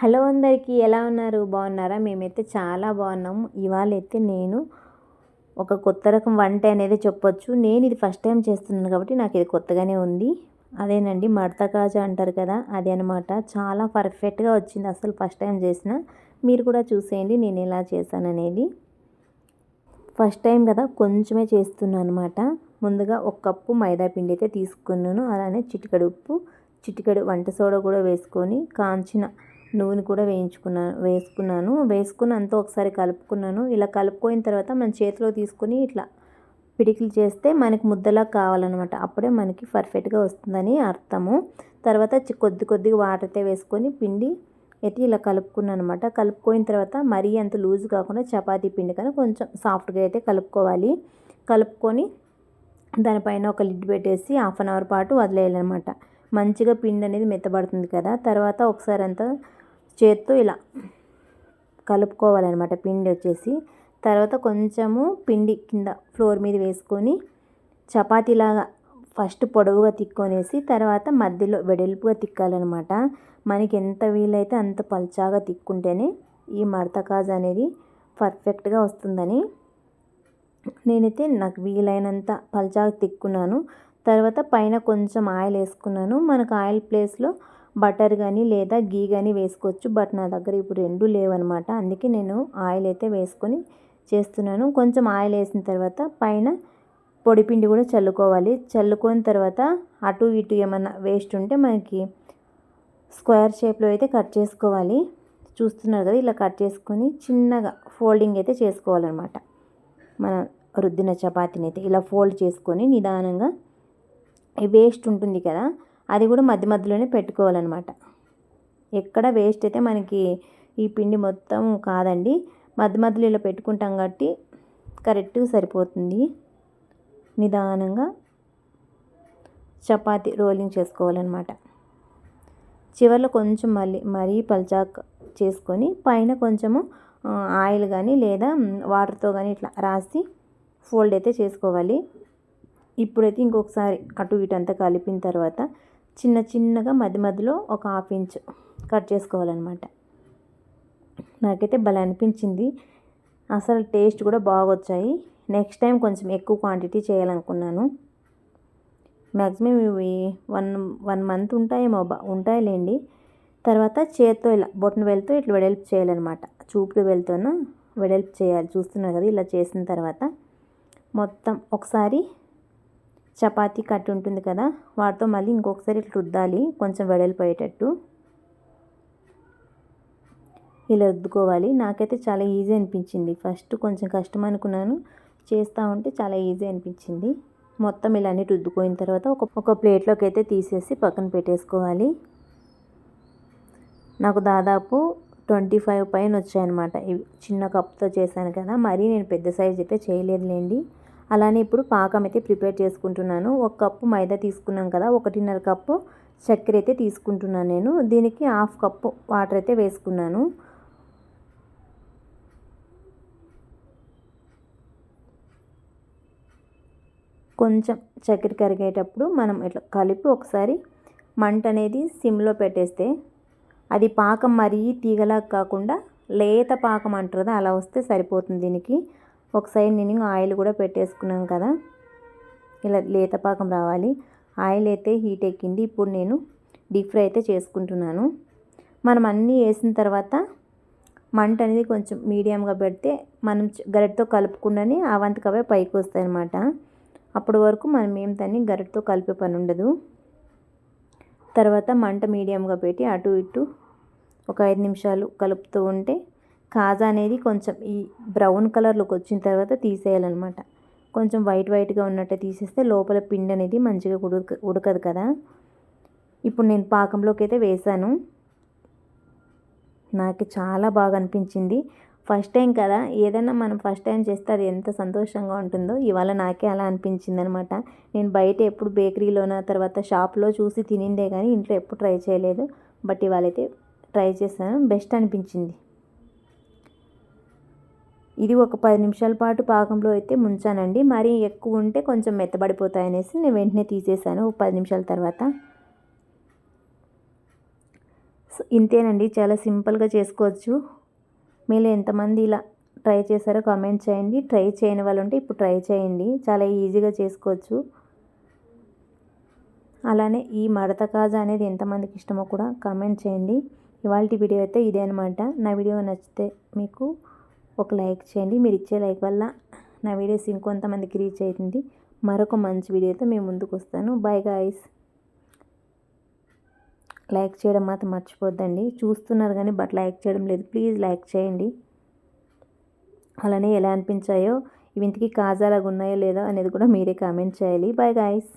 Hello అందరికీ ఎలా ఉన్నారు? బాగున్నారా? మేమైతే చాలా బాగున్నాము ఇవాళ అయితే నేను ఒక కొత్త రకం వంట అనేది చెప్పొచ్చు. నేను ఇది ఫస్ట్ టైం చేస్తున్నాను కాబట్టి నాకు ఇది కొత్తగానే ఉంది. అదేనండి మడత కాజా అంటారు కదా అదే అనమాట చాలా పర్ఫెక్ట్గా వచ్చింది. అసలు ఫస్ట్ టైం చేసిన మీరు కూడా చూసేయండి నేను ఎలా చేశాను అనేది. ఫస్ట్ టైం కదా కొంచెమే చేస్తున్నాను అనమాట ముందుగా ఒక కప్పు మైదా పిండి అయితే తీసుకున్నాను. అలానే చిటికడు ఉప్పు చిటికడు వంట సోడా కూడా వేసుకొని కాంచిన నూనె కూడా వేయించుకున్నాను వేసుకున్నాను. వేసుకుని అంతా ఒకసారి కలుపుకున్నాను. ఇలా కలుపుకోయిన తర్వాత మన చేతిలో తీసుకుని ఇట్లా పిడికిలు చేస్తే మనకి ముద్దలా కావాలన్నమాట. అప్పుడే మనకి పర్ఫెక్ట్గా వస్తుందని అర్థము. తర్వాత కొద్ది కొద్దిగా వాటర్ అయితే వేసుకొని పిండి అయితే ఇలా కలుపుకున్నాను అనమాట కలుపుకోయిన తర్వాత మరీ అంత లూజ్ కాకుండా చపాతీ పిండి కానీ కొంచెం సాఫ్ట్గా అయితే కలుపుకోవాలి. కలుపుకొని దానిపైన ఒక లిడ్ పెట్టేసి హాఫ్ అన్ అవర్ పాటు వదిలేయాలన్నమాట. మంచిగా పిండి అనేది మెత్తబడుతుంది కదా. తర్వాత ఒకసారి అంతా చేత్తో ఇలా కలుపుకోవాలన్నమాట. పిండి వచ్చేసి తర్వాత కొంచెము పిండి కింద ఫ్లోర్ మీద వేసుకొని చపాతీలాగా ఫస్ట్ పొడవుగా తిక్కొనేసి తర్వాత మధ్యలో వెడల్పుగా తిక్కాలన్నమాట. మనకి ఎంత వీలైతే అంత పల్చాగా తిక్కుంటేనే ఈ మడత కాజు అనేది పర్ఫెక్ట్గా వస్తుందని నేనైతే నాకు వీలైనంత పల్చాగా తిక్కున్నాను. తర్వాత పైన కొంచెం ఆయిల్ వేసుకున్నాను. మనకు ఆయిల్ ప్లేస్లో బటర్ కానీ లేదా గీ కానీ వేసుకోవచ్చు. బట్ నా దగ్గర ఇప్పుడు రెండు లేవన్నమాట అందుకే నేను ఆయిల్ అయితే వేసుకొని చేస్తున్నాను. కొంచెం ఆయిల్ వేసిన తర్వాత పైన పొడిపిండి కూడా చల్లుకోవాలి. చల్లుకొని తర్వాత అటు ఇటు ఏమన్నా వేస్ట్ ఉంటే మనకి స్క్వేర్ షేప్లో అయితే కట్ చేసుకోవాలి. చూస్తున్నారు కదా ఇలా కట్ చేసుకొని చిన్నగా ఫోల్డింగ్ అయితే చేసుకోవాలన్నమాట. మన రుద్దిన చపాతీని అయితే ఇలా ఫోల్డ్ చేసుకొని నిదానంగా వేస్ట్ ఉంటుంది కదా అది కూడా మధ్య మధ్యలోనే పెట్టుకోవాలన్నమాట. ఎక్కడ వేస్ట్ అయితే మనకి ఈ పిండి మొత్తం కాదండి మధ్య మధ్యలో ఇలా పెట్టుకుంటాం కాబట్టి కరెక్ట్గా సరిపోతుంది. నిదానంగా చపాతి రోలింగ్ చేసుకోవాలన్నమాట. చివరిలో కొంచెం మళ్ళీ మరీ పల్చాక్ చేసుకొని పైన కొంచెము ఆయిల్ కానీ లేదా వాటర్తో కానీ ఇట్లా రాసి ఫోల్డ్ అయితే చేసుకోవాలి. ఇప్పుడైతే ఇంకొకసారి అటు ఇటు అంతా కలిపిన తర్వాత చిన్న చిన్నగా మధ్య మధ్యలో ఒక హాఫ్ ఇంచ్ కట్ చేసుకోవాలన్నమాట. నాకైతే భలే అనిపించింది. అసలు టేస్ట్ కూడా బాగా వచ్చాయి నెక్స్ట్ టైం కొంచెం ఎక్కువ క్వాంటిటీ చేయాలనుకున్నాను. మ్యాక్సిమం ఇవి వన్ వన్ మంత్ ఉంటాయేమో బా ఉంటాయిలేండి. తర్వాత చేత్తో ఇలా బొట్టన వెళ్తూ ఇట్లా వెడల్పు చేయాలన్నమాట. చూపుడు వెళ్తూన వెడల్పు చేయాలి. చూస్తున్నారు కదా ఇలా చేసిన తర్వాత మొత్తం ఒకసారి చపాతీ కట్ ఉంటుంది కదా వాటితో మళ్ళీ ఇంకొకసారి ఇట్లా రుద్దాలి కొంచెం వెడల్పోయేటట్టు. ఇలా రుద్దుకోవాలి. నాకైతే చాలా ఈజీ అనిపించింది. ఫస్ట్ కొంచెం కష్టం అనుకున్నాను. చేస్తూ ఉంటే చాలా ఈజీ అనిపించింది. మొత్తం ఇలా అన్ని రుద్దుకోయిన తర్వాత ఒక ఒక ప్లేట్లోకి అయితే తీసేసి పక్కన పెట్టేసుకోవాలి. నాకు దాదాపు ట్వంటీ ఫైవ్ పైన వచ్చాయన్నమాట. ఇవి చిన్న కప్తో చేశాను కదా మరీ నేను పెద్ద సైజ్ అయితే చేయలేదులేండి. అలానే ఇప్పుడు పాకం అయితే ప్రిపేర్ చేసుకుంటున్నాను. ఒక కప్పు మైదా తీసుకున్నాం కదా ఒకటిన్నర కప్పు చక్కెర అయితే తీసుకుంటున్నాను నేను. దీనికి హాఫ్ కప్పు వాటర్ అయితే వేసుకున్నాను. కొంచెం చక్కెర కరిగేటప్పుడు మనం ఇట్లా కలిపి ఒకసారి మంట అనేది సిమ్లో పెట్టేస్తే అది పాకం మరీ తీగలా కాకుండా లేత పాకం అంటారు కదా అలా వస్తే సరిపోతుంది దీనికి. ఒక సైడ్ నేను ఆయిల్ కూడా పెట్టేసుకున్నాం కదా. ఇలా లేత పాకం రావాలి. ఆయిల్ అయితే హీట్ ఎక్కింది. ఇప్పుడు నేను డీప్ ఫ్రై అయితే చేసుకుంటున్నాను. మనం అన్నీ వేసిన తర్వాత మంట అనేది కొంచెం మీడియంగా పెడితే మనం గరిటతో కలుపుకుండానే అవంతకవే పైకి వస్తాయి అన్నమాట. అప్పటి వరకు మనం ఏం దాన్ని గరిటతో కలిపే పని ఉండదు. తర్వాత మంట మీడియంగా పెట్టి అటు ఇటు ఒక ఐదు నిమిషాలు కలుపుతూ ఉంటే కాజా అనేది కొంచెం ఈ బ్రౌన్ కలర్లోకి వచ్చిన తర్వాత తీసేయాలన్నమాట. కొంచెం వైట్ వైట్గా ఉన్నట్టే తీసేస్తే లోపల పిండి అనేది మంచిగా ఉడక ఉడకదు కదా. ఇప్పుడు నేను పాకంలోకి అయితే వేసాను. నాకు చాలా బాగా అనిపించింది. ఫస్ట్ టైం కదా ఏదైనా మనం ఫస్ట్ టైం చేస్తే అది ఎంత సంతోషంగా ఉంటుందో ఇవాళ నాకే అలా అనిపించింది అనమాట నేను బయట ఎప్పుడు బేకరీలోన తర్వాత షాప్లో చూసి తినిందే కానీ ఇంట్లో ఎప్పుడు ట్రై చేయలేదు. బట్ ఇవాళ అయితే ట్రై చేశాను. బెస్ట్ అనిపించింది. ఇది ఒక పది నిమిషాల పాటు పాకంలో అయితే ముంచానండి. మరీ ఎక్కువ ఉంటే కొంచెం మెత్తబడిపోతాయి అనేసి నేను వెంటనే తీసేసాను ఒక పది నిమిషాల తర్వాత. ఇంతేనండి. చాలా సింపుల్గా చేసుకోవచ్చు. మీరు ఎంతమంది ఇలా ట్రై చేశారో కామెంట్ చేయండి. ట్రై చేయని వాళ్ళు ఉంటే ఇప్పుడు ట్రై చేయండి. చాలా ఈజీగా చేసుకోవచ్చు. అలానే ఈ మడత కాజా అనేది ఎంతమందికి ఇష్టమో కూడా కామెంట్ చేయండి. ఇవాళ వీడియో అయితే ఇదే అనమాట నా వీడియో నచ్చితే మీకు ఒక లైక్ చేయండి. మీరు ఇచ్చే లైక్ వల్ల నా వీడియోస్ ఇంకొంతమందికి రీచ్ అవుతుంది. మరొక మంచి వీడియోతో మేము ముందుకు వస్తాను. బాయ్ గాయస్ లైక్ చేయడం మాత్రం మర్చిపోద్దండి. చూస్తున్నారు కానీ బట్ లైక్ చేయడం లేదు. ప్లీజ్ లైక్ చేయండి. అలానే ఎలా అనిపించాయో ఇవి ఇంతకీ కాజాలాగా ఉన్నాయో లేదో అనేది కూడా మీరే కామెంట్ చేయాలి. Bye guys